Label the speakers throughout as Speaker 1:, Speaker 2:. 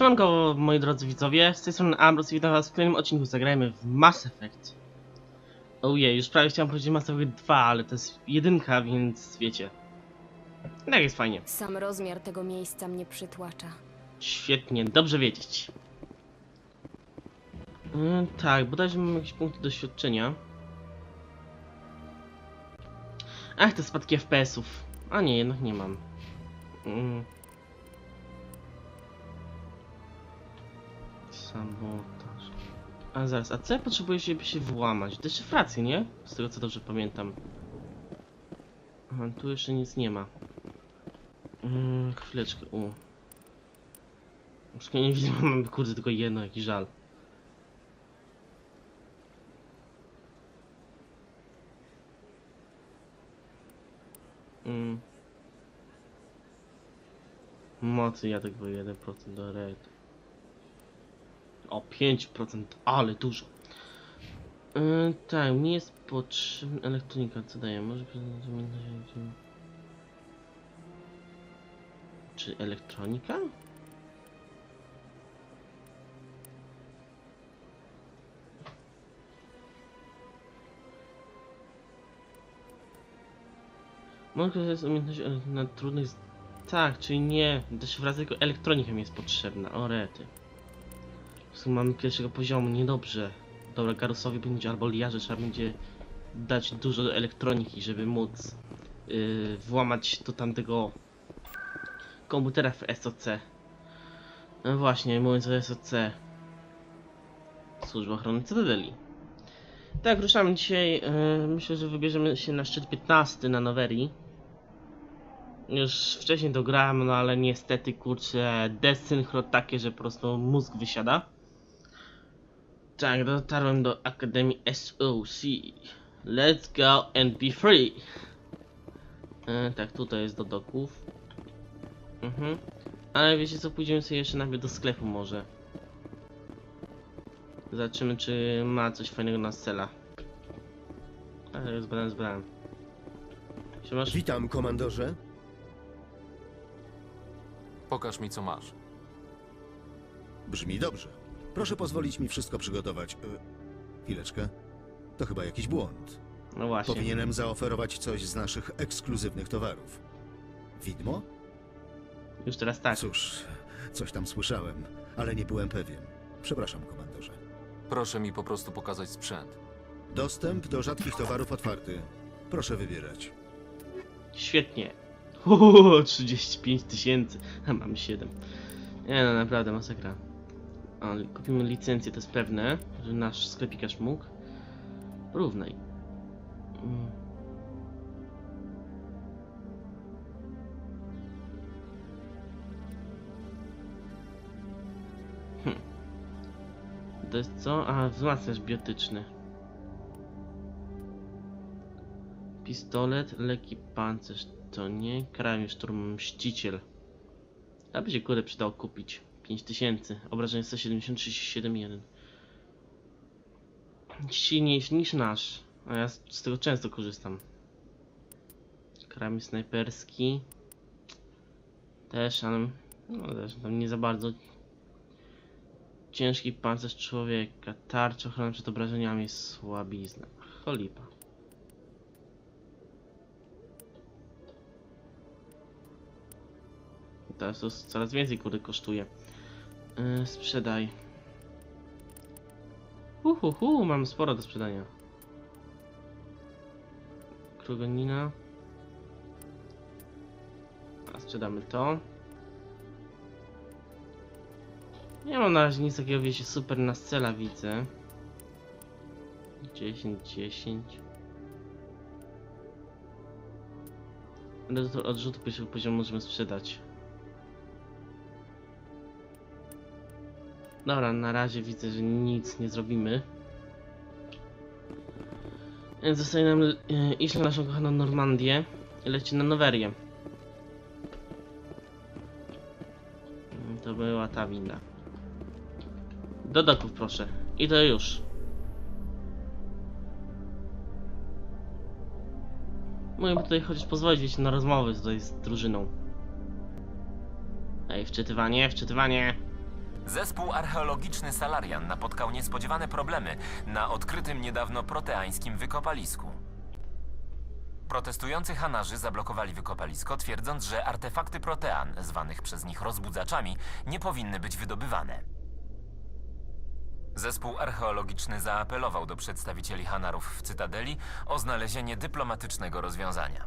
Speaker 1: Siemanko moi drodzy widzowie, z tej strony Ambrose i witam was w kolejnym odcinku zagrajmy w Mass Effect. Ojej, już prawie chciałem powiedzieć Mass Effect 2, ale to jest jedynka, więc wiecie. Tak jest fajnie.
Speaker 2: Sam rozmiar tego miejsca mnie przytłacza.
Speaker 1: Świetnie, dobrze wiedzieć. Yy, tak, bodajże mam jakieś punkty doświadczenia. Ach, te spadki FPS-ów. A nie, jednak nie mam. Mm. Sabotaż. A zaraz, a co ja potrzebuję, żeby się włamać? Deszyfrację, nie? Z tego co dobrze pamiętam. Aha, tu jeszcze nic nie ma. Mm, chwileczkę, u. Już nie widzę, mam kurde tylko jedno, jaki żal. Mm. Mocy ja tylko 1% do red. O 5%, ale dużo. Yy, tak, mi jest potrzebna elektronika, co daje? Może Czy elektronika? Mogę umiejętności ale na trudnych... Tak, czyli nie. Deszyfracja tylko elektronika mi jest potrzebna. O rety. Sumie mamy pierwszego poziomu, niedobrze. Dobra, Garusowi będzie albo Liarze trzeba będzie dać dużo elektroniki, żeby móc yy, włamać do tamtego komputera w SOC. No właśnie, mówiąc o SOC. Służba Ochrony Cytadeli. Tak, ruszamy dzisiaj. Yy, myślę, że wybierzemy się na szczyt 15 na Nowerii. Już wcześniej to grałem, no ale niestety kurczę desynchro takie, że po prostu mózg wysiada. Tak, dotarłem do Akademii SOC. Let's go and be free. E, tak, tutaj jest do doków. Mhm. Ale wiecie co, pójdziemy sobie jeszcze najpierw do sklepu może. Zobaczymy czy ma coś fajnego na cela. Ale zbrałem, zbrałem. Siemasz?
Speaker 3: Witam, komandorze.
Speaker 4: Pokaż mi, co masz.
Speaker 3: Brzmi dobrze. Proszę pozwolić mi wszystko przygotować. E, chwileczkę. To chyba jakiś błąd.
Speaker 1: No właśnie.
Speaker 3: Powinienem zaoferować coś z naszych ekskluzywnych towarów. Widmo?
Speaker 1: Już teraz tak.
Speaker 3: Cóż, coś tam słyszałem, ale nie byłem pewien. Przepraszam, komandorze.
Speaker 4: Proszę mi po prostu pokazać sprzęt.
Speaker 3: Dostęp do rzadkich towarów otwarty. Proszę wybierać.
Speaker 1: Świetnie. Uuu, 35 tysięcy. A mam 7. Nie no, naprawdę masakra. Ale kupimy licencję, to jest pewne, że nasz sklepikarz mógł. Równaj. Mm. Hm. To jest co? A, wzmacniacz biotyczny. Pistolet, lekki pancerz, to nie. Krajny szturm, mściciel. A by się kurde przydało kupić. 5000, obrażenie 173,7,1. Silniejszy niż nasz, a ja z, tego często korzystam. Kramy snajperski. Też, ale no też tam nie za bardzo. Ciężki pancerz człowieka, tarcza ochrona przed obrażeniami, słabizna. Cholipa. Teraz to coraz więcej kurde kosztuje. Yy, sprzedaj. Uhuhu, mam sporo do sprzedania. Krugonina. A sprzedamy to. Nie mam na razie nic takiego, wiecie, super na scela widzę. 10, 10. Ale do odrzutu pierwszego poziomu możemy sprzedać. Dobra, na razie widzę, że nic nie zrobimy. Więc zostaje nam e, iść na naszą kochaną Normandię i leci na Nowerię. Mm, To była ta winda. Do doków proszę. I to już. Mógłbym tutaj chociaż pozwolić na rozmowy tutaj z drużyną. Ej, wczytywanie, wczytywanie.
Speaker 5: Zespół archeologiczny Salarian napotkał niespodziewane problemy na odkrytym niedawno proteańskim wykopalisku. Protestujący Hanarzy zablokowali wykopalisko, twierdząc, że artefakty protean, zwanych przez nich rozbudzaczami, nie powinny być wydobywane. Zespół archeologiczny zaapelował do przedstawicieli Hanarów w Cytadeli o znalezienie dyplomatycznego rozwiązania.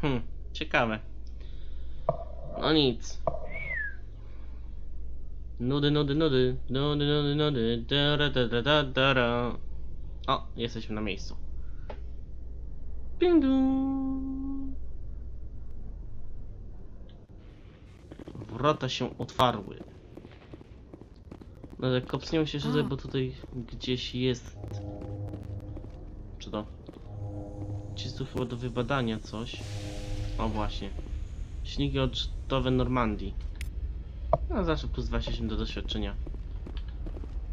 Speaker 1: Hm, ciekawe. No nic. Nudy, nudy, nudy, nudy, nudy, nudy, dara, dara, dara, dara. O, jesteśmy na miejscu. Ping. Wrota się otwarły. No ale kopsniemy się tutaj, bo tutaj gdzieś jest... Czy to? Tu chyba do wybadania coś. O właśnie. Silniki odczytowe Normandii. No zawsze plus 28 do doświadczenia.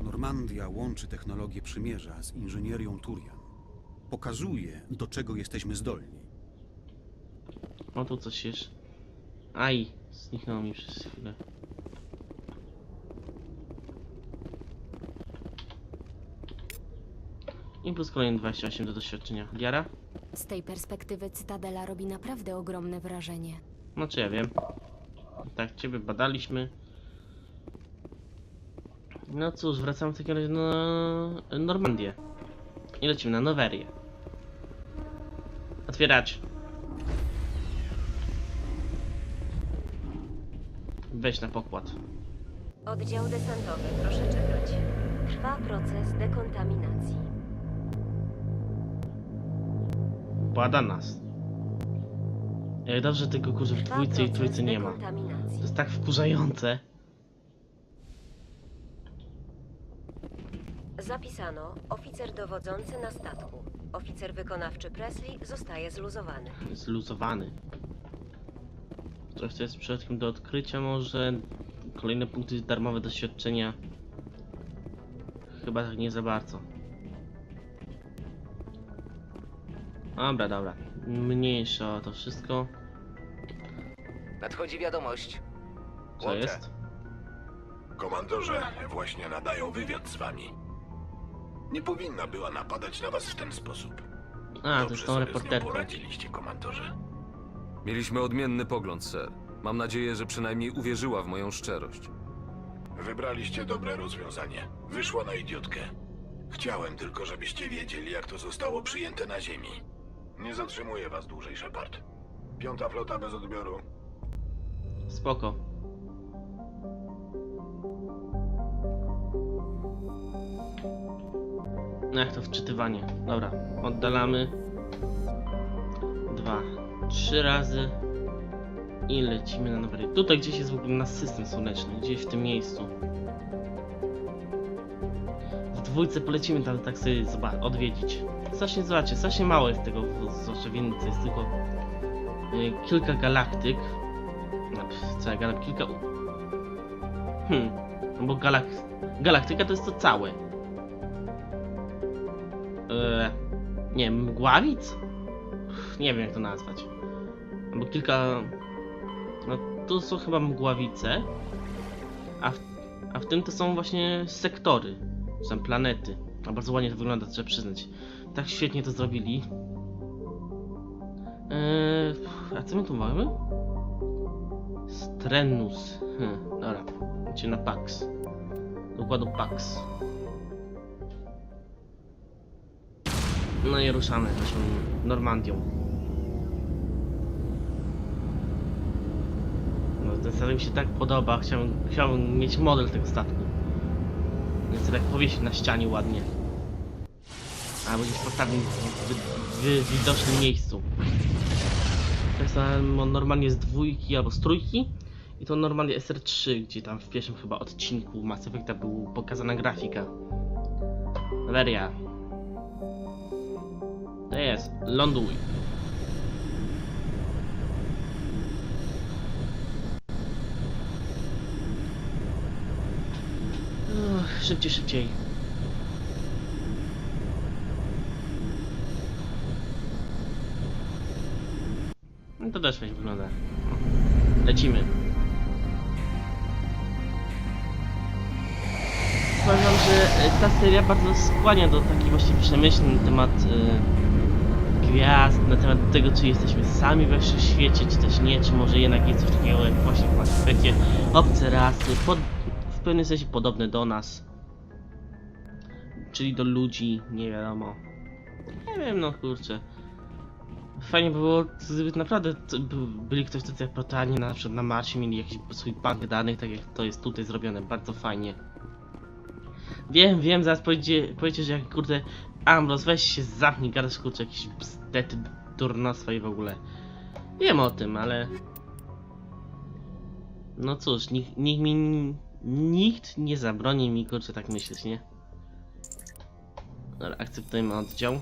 Speaker 6: Normandia łączy technologię przymierza z inżynierią Turian. Pokazuje, do czego jesteśmy zdolni.
Speaker 1: O tu coś jest. Aj, zniknęło mi przez chwilę. I plus kolejny 28 do doświadczenia. Diara?
Speaker 2: Z tej perspektywy Cytadela robi naprawdę ogromne wrażenie.
Speaker 1: No czy ja wiem. Tak, ciebie badaliśmy. No cóż, wracamy w takim razie na Normandię. I lecimy na Nowerię. Otwierać. Weź na pokład.
Speaker 7: Oddział desantowy, proszę czekać. Trwa proces dekontaminacji.
Speaker 1: Bada nas. Jak dobrze tego kurze w dwójce i trójce nie ma. To jest tak wkurzające.
Speaker 7: Zapisano oficer dowodzący na statku. Oficer wykonawczy Presley zostaje zluzowany.
Speaker 1: Zluzowany. Coś co jest przypadkiem do odkrycia może. Kolejne punkty darmowe doświadczenia. Chyba tak nie za bardzo. Dobra, dobra. Mniejsza to wszystko.
Speaker 8: Nadchodzi wiadomość.
Speaker 1: Co jest?
Speaker 9: Komandorze, właśnie nadają wywiad z wami. Nie powinna była napadać na was w ten sposób.
Speaker 1: A, to
Speaker 9: Dobrze
Speaker 1: jest tą
Speaker 9: sobie z nią
Speaker 1: reporterką.
Speaker 9: poradziliście, komandorze.
Speaker 4: Mieliśmy odmienny pogląd, sir. Mam nadzieję, że przynajmniej uwierzyła w moją szczerość.
Speaker 9: Wybraliście dobre rozwiązanie. Wyszło na idiotkę. Chciałem tylko, żebyście wiedzieli, jak to zostało przyjęte na ziemi. Nie zatrzymuję was dłużej, Shepard. Piąta flota bez odbioru.
Speaker 1: Spoko. No jak to wczytywanie. Dobra, oddalamy. Dwa, trzy razy. I lecimy na nowy. Tutaj gdzieś jest w ogóle nasz system słoneczny. Gdzieś w tym miejscu. Dwójce polecimy tam tak sobie odwiedzić. Strasznie zobaczcie, strasznie mało jest tego zwłaszcza więcej, jest tylko y, kilka galaktyk. No, ja gadam, kilka... Hmm, no bo galak... galaktyka to jest to całe. Eee, nie mgławic? Nie wiem jak to nazwać. Albo kilka... No tu są chyba mgławice. A w, a w tym to są właśnie sektory. Są planety. A bardzo ładnie to wygląda, trzeba przyznać. Tak świetnie to zrobili. Eee, a co my tu mamy? Strenus. Hm, dobra. Idźcie na Pax. Do układu Pax. No i ruszamy naszą Normandią. No ten statek mi się tak podoba. Chciałbym, chciałbym mieć model tego statku. Sobie tak powiesić na ścianie ładnie. A będzie postawić w, wy, w widocznym miejscu. Tak samo normalnie z dwójki albo z trójki. I to normalnie SR3, gdzie tam w pierwszym chyba odcinku Mass Effecta był pokazana grafika. Valeria. To jest, ląduj. Szybciej, szybciej. No to też fajnie wygląda. Lecimy. naprawdę e, ta seria bardzo skłania do takich właśnie przemyśleń na temat e, gwiazd, na temat tego, czy jesteśmy sami we wszechświecie, czy też nie, czy może jednak jest coś takiego jak właśnie w Mass obce rasy, pod, w pewnym sensie podobne do nas, czyli do ludzi, nie wiadomo. Nie wiem, no kurczę. Fajnie by było, gdyby naprawdę byli ktoś tacy jak Protanie, na przykład na Marsie mieli jakiś swój bank danych, tak jak to jest tutaj zrobione, bardzo fajnie. Wiem, wiem, zaraz powiecie, powiecie że jak kurde Ambros, weź się zamknij, gadasz kurczę jakieś bzdety, durnostwa i w ogóle. Wiem o tym, ale... No cóż, nikt, nikt mi... Nikt nie zabroni mi kurczę tak myśleć, nie? Dobra, akceptujemy oddział.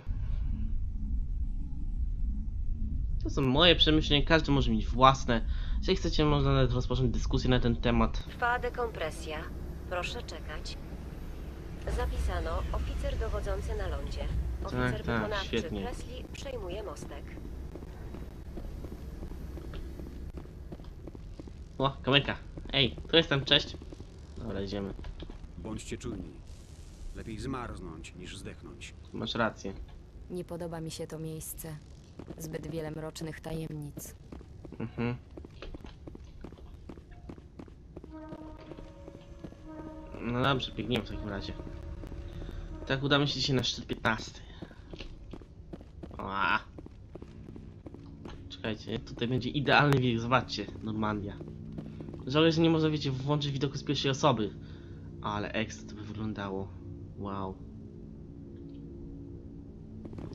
Speaker 1: To są moje przemyślenia, każdy może mieć własne. Jeśli chcecie, można nawet rozpocząć dyskusję na ten temat.
Speaker 7: Trwa dekompresja. Proszę czekać. Zapisano oficer dowodzący na lądzie. Oficer
Speaker 1: Tak, tak,
Speaker 7: wykonawczy
Speaker 1: świetnie.
Speaker 7: Presley przejmuje mostek.
Speaker 1: O, kamyka. Ej, tu jestem, cześć. Dobra, idziemy.
Speaker 6: Bądźcie czujni. Lepiej zmarznąć niż zdechnąć.
Speaker 1: Masz rację.
Speaker 2: Nie podoba mi się to miejsce. Zbyt wiele mrocznych tajemnic.
Speaker 1: Mhm. No dobrze, biegniemy w takim razie. Tak, udamy się dzisiaj na szczyt 15. Oa. Czekajcie, tutaj będzie idealny widok, zobaczcie, Normandia. Żałuję, że nie można, wiecie, włączyć widoku z pierwszej osoby. Ale ekstra to by wyglądało. Wow.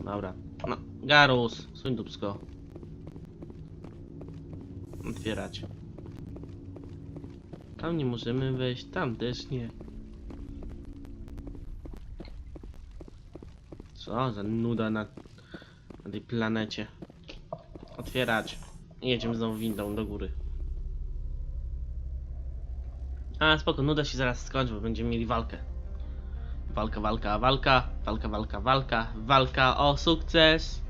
Speaker 1: Dobra. No, Garus, suń dupsko. Otwierać. Tam nie możemy wejść, tam też nie. Co za nuda na, na tej planecie. Otwierać. Jedziemy znowu windą do góry. A spoko, nuda się zaraz skończy, bo będziemy mieli walkę. Walka, walka, walka, walka, walka, walka, walka o sukces.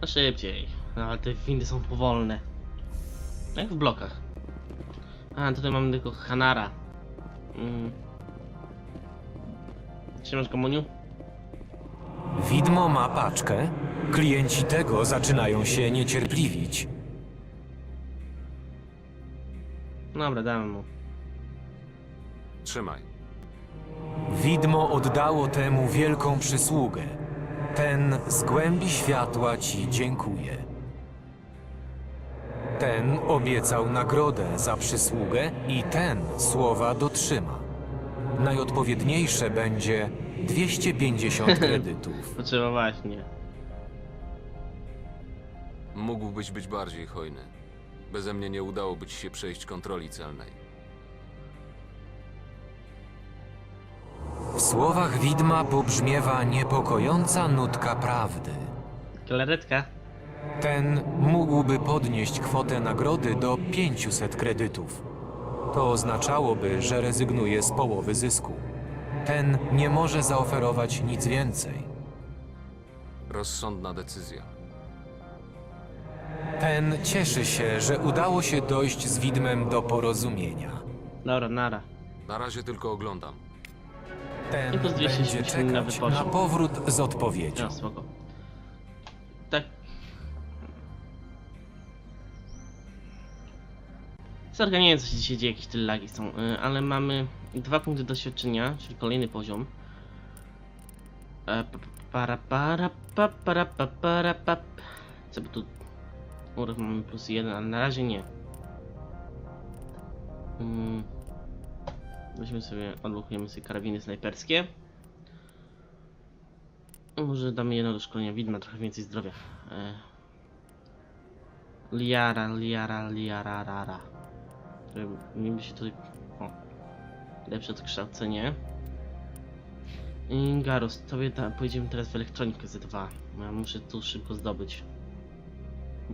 Speaker 1: No szybciej. No, ale te windy są powolne. Jak w blokach. A, tutaj mamy tylko Hanara. Mm. Trzymasz komuniu?
Speaker 8: Widmo ma paczkę. Klienci tego zaczynają się niecierpliwić.
Speaker 1: Dobra, damy mu.
Speaker 4: Trzymaj.
Speaker 8: Widmo oddało temu wielką przysługę. Ten z głębi światła ci dziękuję. Ten obiecał nagrodę za przysługę i ten słowa dotrzyma. Najodpowiedniejsze będzie 250 kredytów.
Speaker 1: Potrzeba właśnie.
Speaker 4: Mógłbyś być bardziej hojny. Beze mnie nie udałoby ci się przejść kontroli celnej.
Speaker 8: W słowach widma pobrzmiewa niepokojąca nutka prawdy.
Speaker 1: Galaretka.
Speaker 8: Ten mógłby podnieść kwotę nagrody do 500 kredytów. To oznaczałoby, że rezygnuje z połowy zysku. Ten nie może zaoferować nic więcej.
Speaker 4: Rozsądna decyzja.
Speaker 8: Ten cieszy się, że udało się dojść z widmem do porozumienia.
Speaker 1: Dobra, nara.
Speaker 4: Na razie tylko oglądam.
Speaker 8: Ten
Speaker 1: I plus 200
Speaker 8: będzie
Speaker 1: na
Speaker 8: czekać na powrót z odpowiedzią.
Speaker 1: Ja, spoko. Tak. Sorka, nie wiem co się dzisiaj dzieje, jakieś tyle lagi są, y, ale mamy dwa punkty doświadczenia, czyli kolejny poziom. E, pa- Para para pa para pa para pa Co by tu... Urok mamy plus jeden, ale na razie nie. Mm. Weźmy sobie, odblokujemy sobie karabiny snajperskie. Może damy jedno do szkolenia widma, trochę więcej zdrowia. E... Liara, liara, liara, rara. Mieliby się tutaj... O. Lepsze odkształcenie. I Garus, tobie da, pojedziemy teraz w elektronikę Z2. Ja muszę tu szybko zdobyć.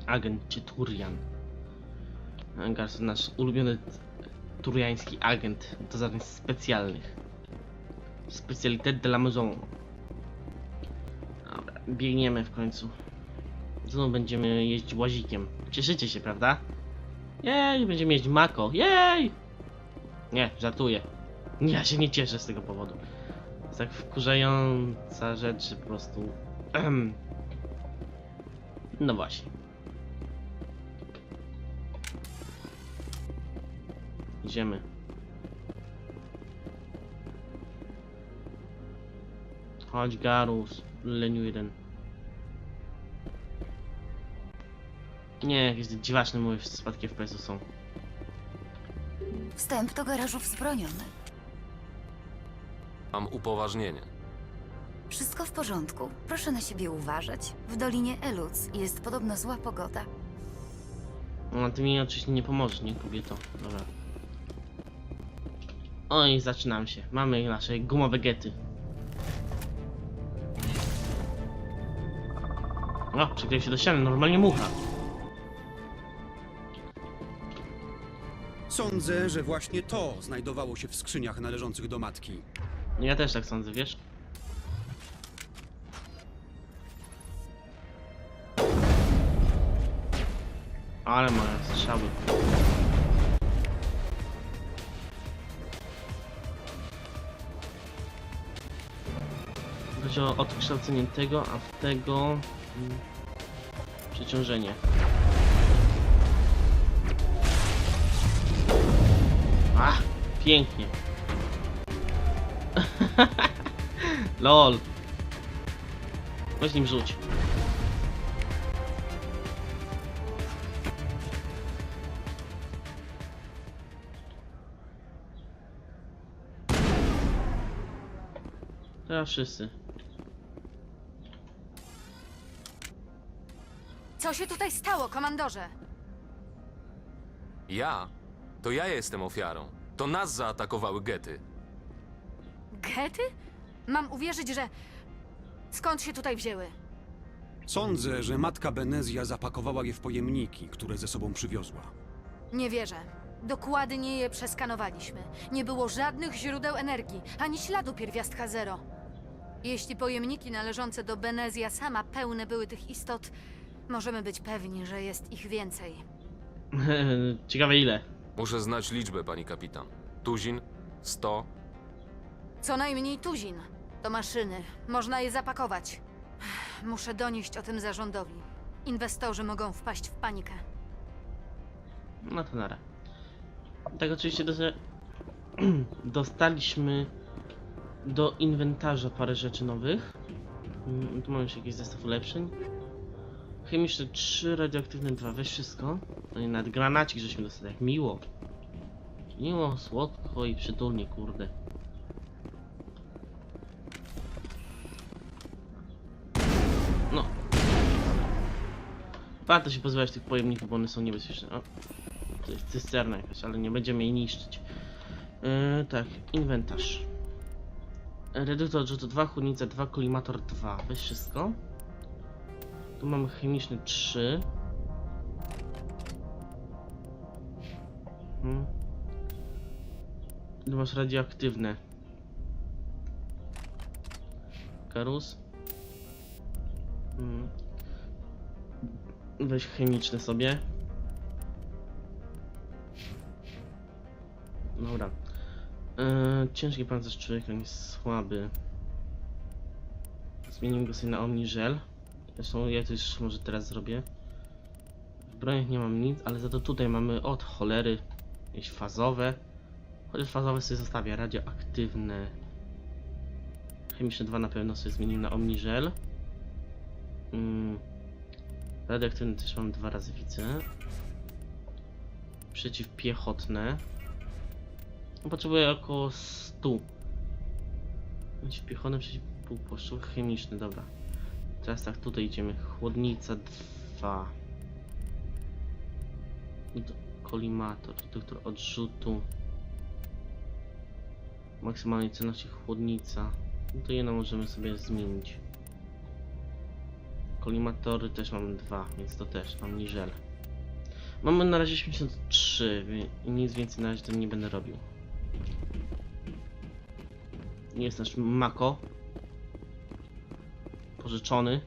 Speaker 1: Agent Turian. Garus to nasz ulubiony turiański agent do zadań specjalnych. Specalité de la maison. Dobra, biegniemy w końcu. Znowu będziemy jeździć łazikiem. Cieszycie się, prawda? Jej, będziemy mieć Mako. Jej! Nie, żartuję. Ja się nie cieszę z tego powodu. Jest tak wkurzająca rzecz, po prostu... No właśnie. Idziemy. Chodź Garus, leniu jeden. Nie, jakieś dziwaczne moje spadki FPS-u są.
Speaker 10: Wstęp do garażu wzbroniony.
Speaker 4: Mam upoważnienie.
Speaker 10: Wszystko w porządku. Proszę na siebie uważać. W Dolinie Eluc jest podobno zła pogoda.
Speaker 1: No, ty mi oczywiście nie pomożesz, nie kobieto. Dobra. Oj, zaczynam się. Mamy nasze gumowe gety. O, przykrył się do ściany, normalnie mucha.
Speaker 6: Sądzę, że właśnie to znajdowało się w skrzyniach należących do matki.
Speaker 1: Ja też tak sądzę, wiesz? Ale moje strzały. Chodzi o odkształcenie tego, a w tego... mm, Przeciążenie. Ach, pięknie. LOL. Weź nim rzuć. Teraz wszyscy.
Speaker 2: Co się tutaj stało, komandorze?
Speaker 4: Ja? To ja jestem ofiarą. To nas zaatakowały gety.
Speaker 2: Gety? Mam uwierzyć, że... Skąd się tutaj wzięły?
Speaker 6: Sądzę, że matka Benezja zapakowała je w pojemniki, które ze sobą przywiozła.
Speaker 2: Nie wierzę. Dokładnie je przeskanowaliśmy. Nie było żadnych źródeł energii, ani śladu pierwiastka zero. Jeśli pojemniki należące do Benezja sama pełne były tych istot, możemy być pewni, że jest ich więcej.
Speaker 1: Ciekawe ile.
Speaker 4: Muszę znać liczbę, pani kapitan. Tuzin? Sto?
Speaker 2: Co najmniej tuzin. To maszyny. Można je zapakować. Muszę donieść o tym zarządowi. Inwestorzy mogą wpaść w panikę.
Speaker 1: No to nara. Tak oczywiście do... dostaliśmy do inwentarza parę rzeczy nowych. Mm, Tu mamy jeszcze jakiś zestaw ulepszeń. Chemiczne 3, radioaktywne 2, weź wszystko. No i nawet granacik żeśmy dostali, jak miło. Miło, słodko i przytulnie, kurde. No. Warto się pozbywać tych pojemników, bo one są niebezpieczne. O, to jest cysterna jakaś, ale nie będziemy jej niszczyć. Yy, tak, inwentarz. Reduktor odrzutu 2, chłodnica 2, kolimator 2. Weź wszystko. Tu mamy chemiczny 3. Hmm. Tu masz radioaktywne. Karus. Hmm. Weź chemiczny sobie. Dobra. Eee, ciężki pancerz człowieka jest słaby. Zmienimy go sobie na omniżel. Zresztą ja już może teraz zrobię. W broniach nie mam nic, ale za to tutaj mamy od cholery jakieś fazowe. Chociaż fazowe sobie zostawię, radioaktywne. Chemiczne 2 na pewno sobie zmienimy na omniżel. Mm. Radioaktywne też mam dwa razy widzę. Przeciwpiechotne. No, Potrzebuję około 100. Przeciwpiechotne, przeciwpółpłaszczowe, chemiczne, dobra. Teraz tak, tutaj idziemy. Chłodnica 2. No to Kolimator, reduktor odrzutu. Maksymalnej cenności chłodnica. No to jedno możemy sobie zmienić. Kolimatory też mam dwa, więc to też mam niżel. Mamy na razie 83 wie- i nic więcej na razie to nie będę robił. Nie jest nasz Mako pożyczony.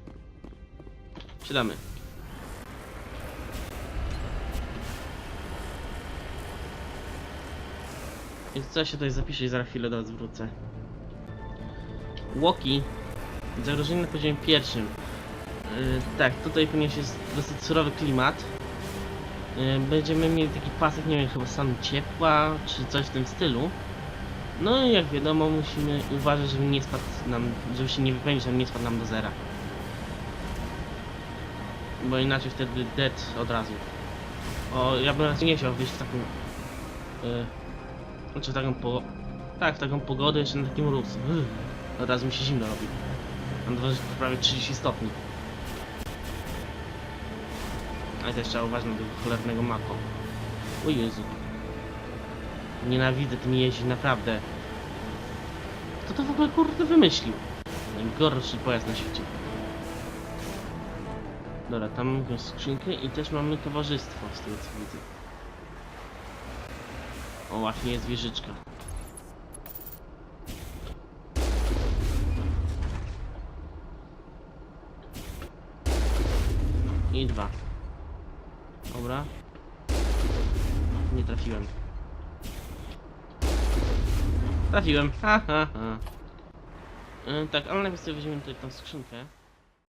Speaker 1: Siadamy. Więc co ja się tutaj zapiszę i za chwilę do was wrócę. Łoki. Zagrożenie na poziomie pierwszym. Yy, tak, tutaj ponieważ jest dosyć surowy klimat. Yy, będziemy mieli taki pasek, nie wiem, chyba stan ciepła, czy coś w tym stylu. No i jak wiadomo, musimy uważać, żeby nie spadł nam, żeby się nie wypełnić, żeby nie spadł nam do zera. Bo inaczej wtedy dead od razu. O, ja bym raczej nie chciał wyjść w taką... Yy, znaczy w taką po... Tak, w taką pogodę, jeszcze na takim mróz. Uff, Od razu mi się zimno robi. Mam prawie 30 stopni. Ale też trzeba uważać na tego cholernego mako. O Jezu. Nienawidzę tym jeździć, naprawdę. Kto to w ogóle kurde wymyślił? Najgorszy pojazd na świecie. Dobra, tam mamy skrzynkę i też mamy towarzystwo z tego co widzę. O, właśnie jest wieżyczka. I dwa. Dobra. Nie trafiłem. Trafiłem. Ha, ha, ha. E, tak, ale najpierw sobie weźmiemy tutaj tą skrzynkę.